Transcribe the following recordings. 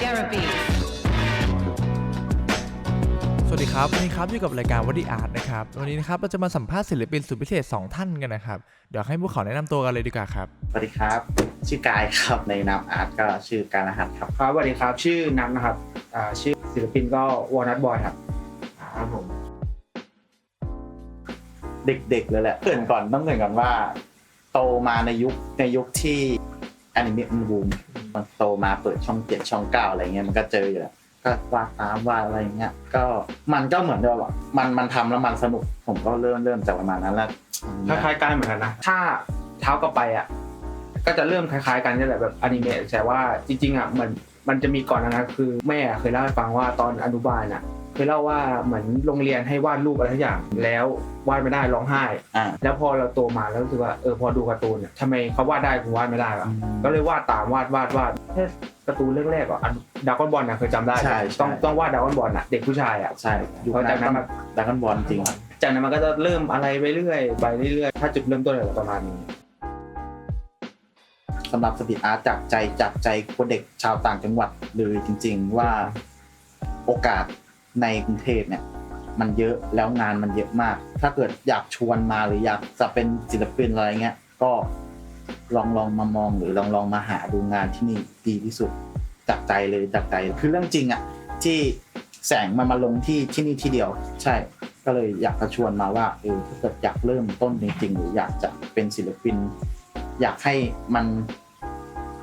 Gera Beats. สวัสดีครับวันนี้ครับอยู่กับรายการวัดดีอาร์ตนะครับวันนี้นะครับเราจะมาสัมภาษณ์ศิลปินสุดพิเศษ 2 ท่านกันนะครับ เดี๋ยวให้พวกเขาแนะนำตัวกันเลยดีกว่าครับ สวัสดีครับ ชื่อกายครับในนามอาร์ตก็ชื่อการรหัสครับครับสวัสดีครับ ชื่อนัทนะครับอ่าชื่อศิลปินก็วอนัทบอยครับครับผมเด็กๆเลยแหละเกรินก่อนต้องเกรินก่อนว่า โตมาในยุคในยุคที่แอนิเมะมันบูม มันโตมาเปิดช่องเจ็ดช่องเก้าอะไรเงี้ยมันก็เจออยู่แล้วก็วาดตามวาดอะไรเงี้ยก็มันก็เหมือนเดิมอะมันมันทำแล้วมันสนุกผมก็เริ่มเริ่มจากประมาณนั้นแล้วคล้ายๆกันเหมือนกันนะถ้าเท้ากลับไปอะก็จะเริ่มคล้ายๆกันนี่แหละแบบอนิเมะแต่ว่าจริงๆอะมันมันจะมีก่อนนะคือแม่เคยเล่าให้ฟังว่าตอนอนุบาลอะ เคยเล่าว่าเหมือนโรงเรียนให้วาดรูปอะไรทุกอย่าง แล้ววาดไม่ได้ร้องไห้ อ่า แล้วพอเราโตมาแล้วรู้สึกว่าเออพอดูการ์ตูนเนี่ยทำไมเขาวาดได้กูวาดไม่ได้วะอืมก็เลยวาดตามวาดวาดวาดแค่การ์ตูนเรื่องแรกอะดากอนบอลนะเคยจำได้ใช่ใช่ ต้องต้องวาดดากอนบอลอะเด็กผู้ชายอะ ใช่ยุคเพราะนั้จากนนั้ต้อนงมาดักกันบอลจริงจากนั้นมันก็จะเริ่มอะไรไปเรื่อยไปเรื่อยๆถ้าจุดเริ่มต้นอะไรประมาณนี้ สำหรับสตรีทอาร์ตจากใจจากใจคนเด็กชาวต่างจังหวัดเลยจริง ๆ ว่าโอกาส ในกรุงเทพเนี่ยมันเยอะแล้วงานมันเยอะมาก ถ้าเกิดอยากชวนมาหรืออยากจะเป็นศิลปินอะไรเงี้ยก็ลองลองมามองหรือลองลองมาหาดูงานที่นี่ดีที่สุดจากใจเลยจากใจคือเรื่องจริงอะที่แสงมันมาลงที่ที่นี่ที่เดียว ใช่ ก็เลยอยากจะชวนมาว่าเออถ้าเกิดอยากเริ่มต้นจริงๆหรืออยากจะเป็นศิลปิน อยากให้มัน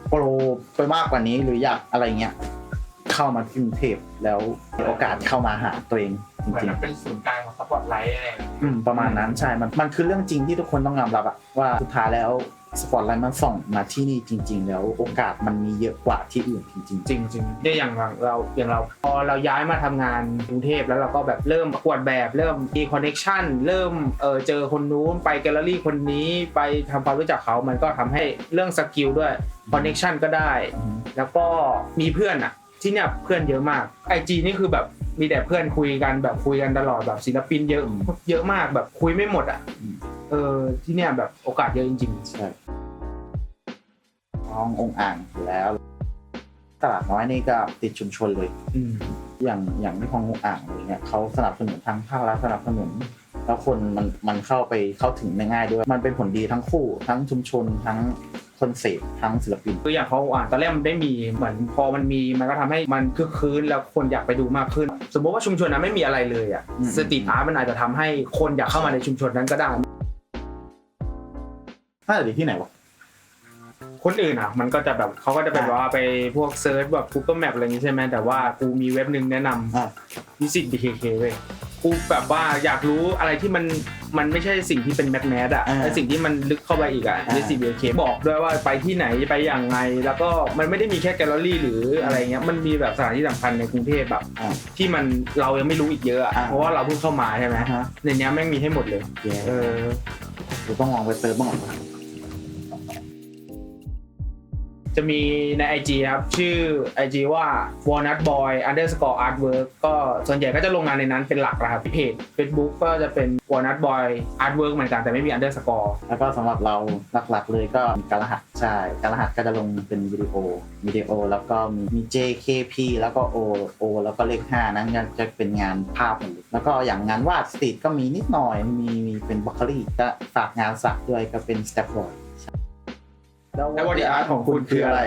โปรไปมากกว่านี้หรืออยากอะไรเงี้ย เข้ามาที่กรุงเทพแล้วมีโอกาสเข้ามาหาตัวเองจเหมือนริงมันเป็นศูนย์กลางของสปอตไลท์อะไรอย่างเงี้ยๆอืมประมาณนั้นใช่มันมันคือเรื่องจริงที่ทุกคนต้องยอมรับอะว่าสุดท้ายแล้วสปอตไลท์มันส่องมาที่นี่จริง ๆ แล้วโอกาสมันมีเยอะกว่าที่อื่นจริงจริงจริงๆได้อย่างเราอย่างเราพอเราย้ายมาทำงานกรุงเทพแล้วเราก็แบบเริ่มประกวดแบบเริ่มมีคอนเนคชั่นเริ่มเออเจอคนนู้นไปแกลเลอรี่คนนี้ไปทำความรู้จักเขามันก็ทำให้เรื่องสกิลด้วยคอนเนคชั่นก็ได้ๆอืมแล้วก็มีเพื่อนอะ ที่เนี่ยเพื่อนเยอะมากไอจีนี่คือแบบมีแต่เพื่อนคุยกันแบบคุยกันตลอดแบบศิลปินเยอะเยอะมากแบบคุยไม่หมดอะเออที่เนี่ยแบบโอกาสเยอะจริงใช่น้ององค์อ่างอยู่แล้ว ตลาดน้อยนี่ก็ติดชุมชนเลยๆอืมอย่างอย่างที่คลองอ่างอะไรเงี้ยเขาสนับสนุนทั้งภาครัฐสนับสนุนแล้วคนมันมันเข้าไปเข้าถึงได้ง่ายด้วย มันเป็นผลดีทั้งคู่ทั้งชุมชนทั้ง คนเสพทั้งศิลปิน คืออย่างเขาอ่านตอนแรกมันได้มีเหมือนพอมันมีมันก็ทำให้มันคึกคืนแล้วคนอยากไปดูมากขึ้น สมมติว่าชุมชนนั้นไม่มีอะไรเลยอะอืม สตรีทอาร์ตมันอาจจะทำให้คนอยากเข้ามาในชุมชนนั้นก็ได้ น่าจะดีที่ไหนวะ คนอื่นอะมันก็จะแบบเขาก็จะแบบว่าไปพวกเซิร์ชแบบ Google Map อะไรอย่างงี้ใช่ไหมแต่ว่ากูมีเว็บหนึ่งแนะนำอะวิสิต BKK เว้ย กูแบบว่าอยากรู้อะไรที่มันมันไม่ใช่สิ่งที่เป็นแมสแมสอะอ่าไอสิ่งที่มันลึกเข้าไปอีกอะอ่าวิสิต BKK บอกด้วยว่าไปที่ไหนไปอย่างไงแล้วก็มันไม่ได้มีแค่แกลเลอรี่หรืออะไรเงี้ยมันมีแบบสถานที่สำคัญในกรุงเทพแบบอะที่มันเรายังไม่รู้อีกเยอะอะอ่า เพราะว่าเราเพิ่งเข้ามาใช่ไหมอ่าฮะในเนี้ยแม่งมีให้หมดเลยแย่เออ กูต้องลองไปเติมบ้างก่อน จะมีใน IG ครับ ชื่อ IG ว่า walnut boy underscore artwork ก็ส่วนใหญ่ก็จะลงงานในนั้นเป็นหลักนะครับเพจ Facebook ก็จะเป็น walnut boy artwork เหมือนกันแต่ไม่มี underscore แล้วก็สำหรับเราหลักๆเลยก็มีการรหัสใช่การรหัสก็จะลงเป็นวิดีโอวิดีโอแล้วก็มีมี JKP แล้วก็ O O แล้วก็เลข 5 นั้นจะเป็นงานภาพหมดเลยแล้วก็อย่างงานวาดสตรีทก็มีนิดหน่อยมีมีเป็นบล็อกเกอรี่ก็ฝากงานสักด้วยก็เป็นสเตปบอร์ด แล้ว body art ของคุณคืออะไร